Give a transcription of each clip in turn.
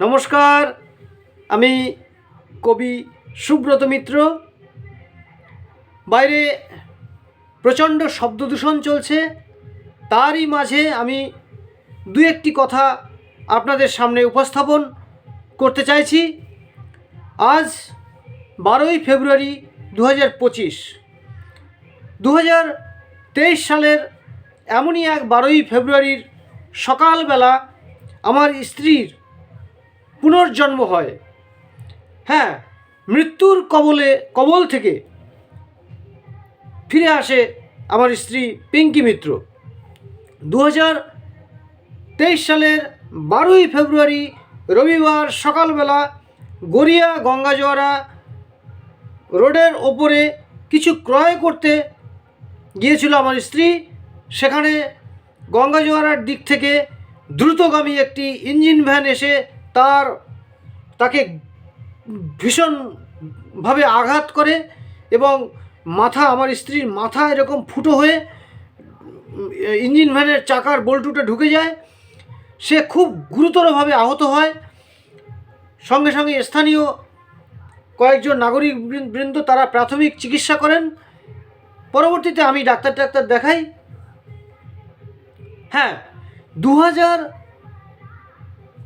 নমস্কার, আমি কবি সুব্রত মিত্র। বাইরে প্রচণ্ড শব্দদূষণ চলছে, তারই মাঝে আমি দু একটি কথা আপনাদের সামনে উপস্থাপন করতে চাইছি। আজ বারোই ফেব্রুয়ারি দু হাজার পঁচিশ দু হাজার তেইশ সালের এমনই এক বারোই ফেব্রুয়ারির সকালবেলা আমার স্ত্রীর পুনর্জন্ম হয়। হ্যাঁ মৃত্যুর কবলে, কবল থেকে ফিরে আসে আমার স্ত্রী পিঙ্কি মিত্র। দু তেইশ সালের বারোই ফেব্রুয়ারি রবিবার সকালবেলা গড়িয়া গঙ্গাজোয়ারা রোডের ওপরে কিছু ক্রয় করতে গিয়েছিল আমার স্ত্রী। সেখানে গঙ্গাজোয়ারার দিক থেকে দ্রুতগামী একটি ইঞ্জিন ভ্যান এসে তার তাকে ভীষণভাবে আঘাত করে এবং মাথা, আমার স্ত্রীর মাথা এরকম ফুটো হয়ে ইঞ্জিন ভ্যানের চাকার বল্টুটা ঢুকে যায়। সে খুব গুরুতরভাবে আহত হয়। সঙ্গে সঙ্গে স্থানীয় কয়েকজন নাগরিক বৃন- বৃন্দ তারা প্রাথমিক চিকিৎসা করেন। পরবর্তীতে আমি ডাক্তার ডাক্তার দেখাই। হ্যাঁ দু হাজার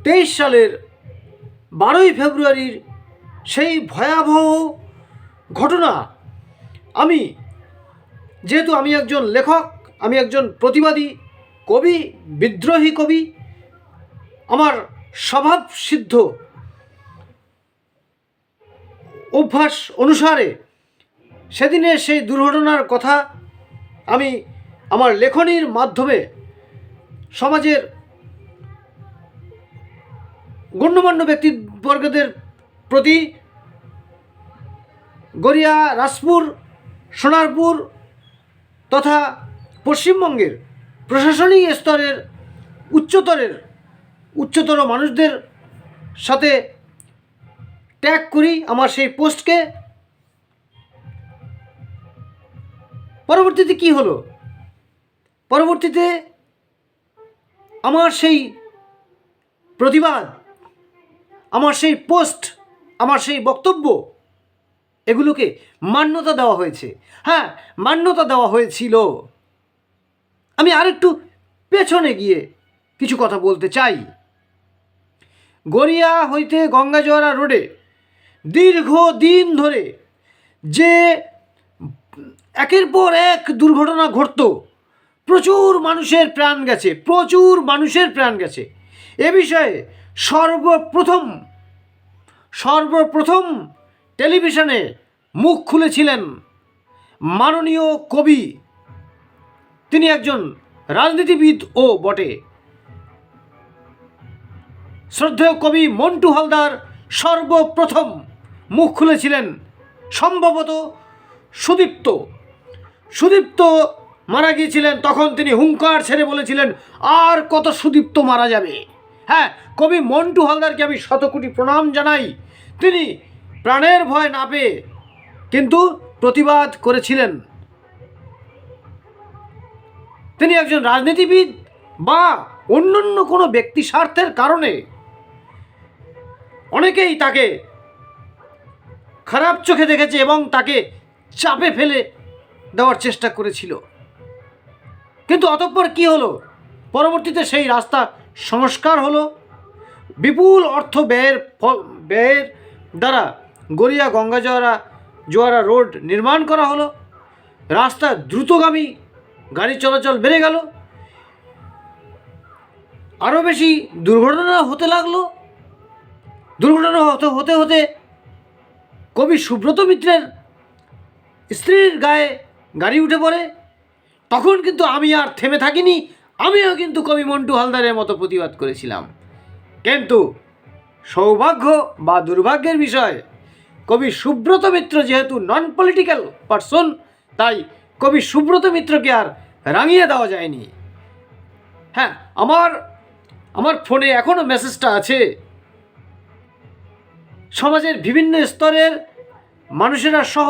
তেইশ সালের বারোই ফেব্রুয়ারির সেই ভয়াবহ ঘটনা। আমি, যেহেতু আমি একজন লেখক, আমি একজন প্রতিবাদী কবি, বিদ্রোহী কবি, আমার স্বভাব সিদ্ধ। অভ্যাস অনুসারে সেদিনের সেই দুর্ঘটনার কথা আমি আমার লেখনীর মাধ্যমে সমাজের গণ্যমান্য ব্যক্তিবর্গদের প্রতি গড়িয়া রাজপুর, সোনারপুর তথা পশ্চিমবঙ্গের প্রশাসনিক স্তরের উচ্চতরের, উচ্চতর মানুষদের সাথে ট্যাগ করি আমার সেই পোস্টকে। পরবর্তীতে কি হলো? পরবর্তীতে আমার সেই প্রতিবাদ আমার সেই পোস্ট, আমার সেই বক্তব্য, এগুলোকে মান্যতা দেওয়া হয়েছে। হ্যাঁ মান্যতা দেওয়া হয়েছিল। আমি আরেকটু পেছনে গিয়ে কিছু কথা বলতে চাই। গড়িয়া হইতে গঙ্গাজোয়ারা রোডে দীর্ঘ দিন ধরে যে একের পর এক দুর্ঘটনা ঘটতো, প্রচুর মানুষের প্রাণ গেছে, প্রচুর মানুষের প্রাণ গেছে। এ বিষয়ে সর্বপ্রথম সর্বপ্রথম টেলিভিশনে মুখ খুলেছিলেন মাননীয় কবি। তিনি একজন রাজনীতিবিদ ও বটে। শ্রদ্ধেয় কবি মন্টু হালদার সর্বপ্রথম মুখ খুলেছিলেন সম্ভবত সুদীপ্ত। সুদীপ্ত মারা গিয়েছিলেন তখন তিনি হুঙ্কার ছেড়ে বলেছিলেন, আর কত সুদীপ্ত মারা যাবে? হ্যাঁ কবি মন্টু হালদারকে আমি শত কোটি প্রণাম জানাই। তিনি প্রাণের ভয় না পেয়ে কিন্তু প্রতিবাদ করেছিলেন। তিনি একজন রাজনীতিবিদ বা অন্যান্য কোনো ব্যক্তি স্বার্থের কারণে অনেকেই তাকে খারাপ চোখে দেখেছে এবং তাকে চাপে ফেলে দেওয়ার চেষ্টা করেছিল। কিন্তু অতঃপর কি হলো? পরবর্তীতে সেই রাস্তা সংস্কার হলো। বিপুল অর্থ ব্যয়ের ব্যয়ের দ্বারা গড়িয়া গঙ্গা জোয়ারা জোয়ারা রোড নির্মাণ করা হলো। রাস্তা দ্রুতগামী, গাড়ি চলাচল বেড়ে গেল। আরও বেশি দুর্ঘটনা হতে লাগল। দুর্ঘটনা হতে হতে হতে কবি সুব্রত মিত্রের স্ত্রীর গায়ে গাড়ি উঠে পড়ে। তখন কিন্তু আমি আর থেমে থাকিনি। আমিও কিন্তু কবি মন্টু হালদারের মতো প্রতিবাদ করেছিলাম। কিন্তু সৌভাগ্য বা দুর্ভাগ্যের বিষয়, কবি সুব্রত মিত্র যেহেতু নন পলিটিক্যাল পারসন তাই কবি সুব্রত মিত্রকে আর রাঙিয়ে দেওয়া যায়নি। হ্যাঁ আমার আমার ফোনে এখনও মেসেজটা আছে। সমাজের বিভিন্ন স্তরের মানুষেরা সহ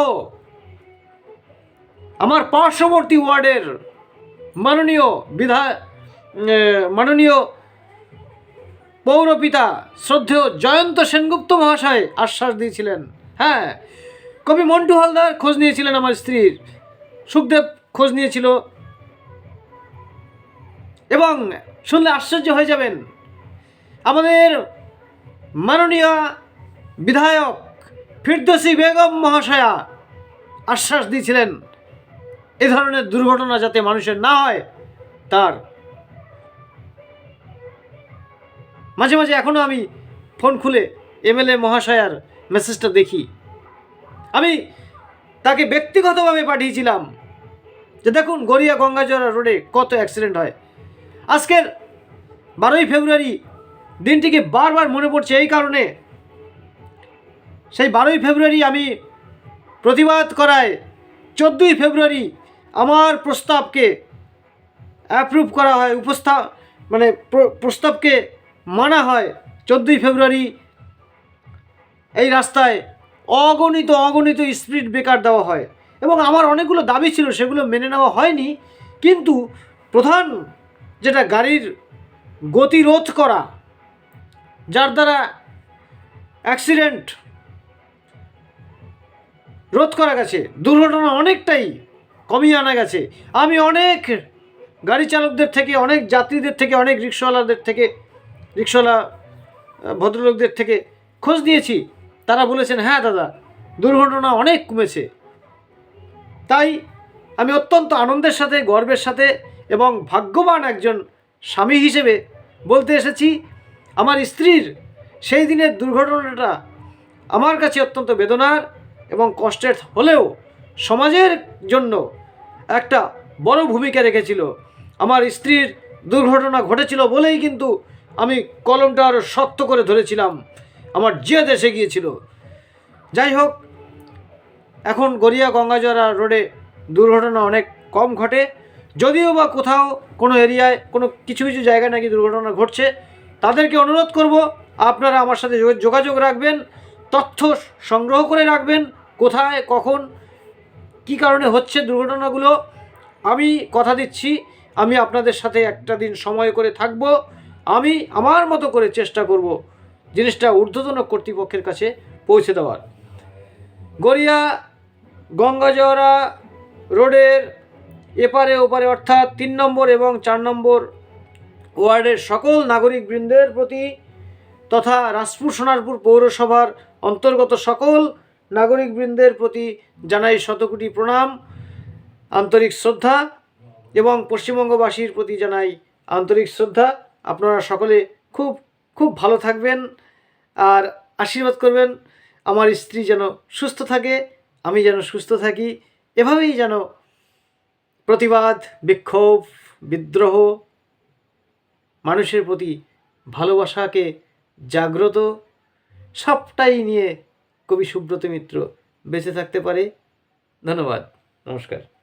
আমার পার্শ্ববর্তী ওয়ার্ডের মাননীয় বিধা মাননীয় পৌরপিতা শ্রদ্ধেয় জয়ন্ত সেনগুপ্ত মহাশয় আশ্বাস দিয়েছিলেন। হ্যাঁ কবি মন্টু হালদার খোঁজ নিয়েছিলেন আমার স্ত্রীর। সুখদেব খোঁজ নিয়েছিল। এবং শুনলে আশ্চর্য হয়ে যাবেন, আমাদের মাননীয় বিধায়ক ফিরদোসি বেগম মহাশয়া আশ্বাস দিয়েছিলেন। এ ধরনের দুর্ঘটনা যাতে মানুষের না হয়, তার মাঝে মাঝে এখনও আমি ফোন খুলে এমএলএ মহাশয়ার মেসেজটা দেখি। আমি তাকে ব্যক্তিগতভাবে পাঠিয়েছিলাম যে দেখুন, গড়িয়া গঙ্গাজোড়া রোডে কত অ্যাক্সিডেন্ট হয়। আজকের বারোই ফেব্রুয়ারি দিনটিকে বারবার মনে পড়ছে এই কারণে। সেই বারোই ফেব্রুয়ারি আমি প্রতিবাদ করায় চোদ্দোই ফেব্রুয়ারি আমার প্রস্তাবকে অ্যাপ্রুভ করা হয় উপস্থাপ মানে প্র- প্রস্তাবকে মানা হয় চোদ্দোই ফেব্রুয়ারি। এই রাস্তায় অগণিত অগণিত স্পিড ব্রেকার দেওয়া হয় এবং আমার অনেকগুলো দাবি ছিল, সেগুলো মেনে নেওয়া হয়নি। কিন্তু প্রধান যেটা গাড়ির গতিরোধ করা, যার দ্বারা অ্যাক্সিডেন্ট রোধ করা গেছে, দুর্ঘটনা অনেকটাই কমিয়ে আনা গেছে। আমি অনেক গাড়ি চালকদের থেকে, অনেক যাত্রীদের থেকে, অনেক রিক্সাওয়ালাদের থেকে, রিক্সাওয়ালা ভদ্রলোকদের থেকে খোঁজ নিয়েছি। তারা বলেছেন হ্যাঁ দাদা, দুর্ঘটনা অনেক কমেছে। তাই আমি অত্যন্ত আনন্দের সাথে, গর্বের সাথে এবং ভাগ্যবান একজন স্বামী হিসেবে বলতে এসেছি, আমার স্ত্রীর সেই দিনের দুর্ঘটনাটা আমার কাছে অত্যন্ত বেদনার এবং কষ্টের হলেও সমাজের জন্য একটা বড় ভূমিকা রেখেছিল। আমার স্ত্রীর দুর্ঘটনা ঘটেছিল বলেই কিন্তু আমি কলমটা আরও শক্ত করে ধরেছিলাম। আমার যে দেশে গিয়েছিল। যাই হোক, এখন গড়িয়া গঙ্গাজরা রোডে দুর্ঘটনা অনেক কম ঘটে। যদিও বা কোথাও কোনো এরিয়ায় কোনো কিছু কিছু জায়গায় নাকি দুর্ঘটনা ঘটছে, তাদেরকে অনুরোধ করব, আপনারা আমার সাথে যোগাযোগ রাখবেন, তথ্য সংগ্রহ করে রাখবেন, কোথায়, কখন কি কারণে হচ্ছে দুর্ঘটনাগুলো? আমি কথা দিচ্ছি, আমি আপনাদের সাথে একটা দিন সময় করে থাকব। আমি আমার মতো করে চেষ্টা করব জিনিসটা ঊর্ধ্বতন কর্তৃপক্ষের কাছে পৌঁছে দেওয়ার। গড়িয়া গঙ্গাজরা রোডের এপারে ওপারে অর্থাৎ তিন নম্বর এবং চার নম্বর ওয়ার্ডের সকল নাগরিকবৃন্দের প্রতি তথা রাজপুর, সোনারপুর পৌরসভার অন্তর্গত সকল নাগরিকবৃন্দের প্রতি জানাই শতকোটি প্রণাম, আন্তরিক শ্রদ্ধা এবং পশ্চিমবঙ্গবাসীর প্রতি জানাই আন্তরিক শ্রদ্ধা। আপনারা সকলে খুব খুব ভালো থাকবেন আর আশীর্বাদ করবেন। আমার স্ত্রী যেন সুস্থ থাকে, আমি যেন সুস্থ থাকি, এভাবেই যেন প্রতিবাদ, বিক্ষোভ, বিদ্রোহ মানুষের প্রতি ভালোবাসাকে জাগ্রত, সবটাই নিয়ে কবি সুব্রত মিত্র। বেঁচে থাকতে পারে। ধন্যবাদ। নমস্কার।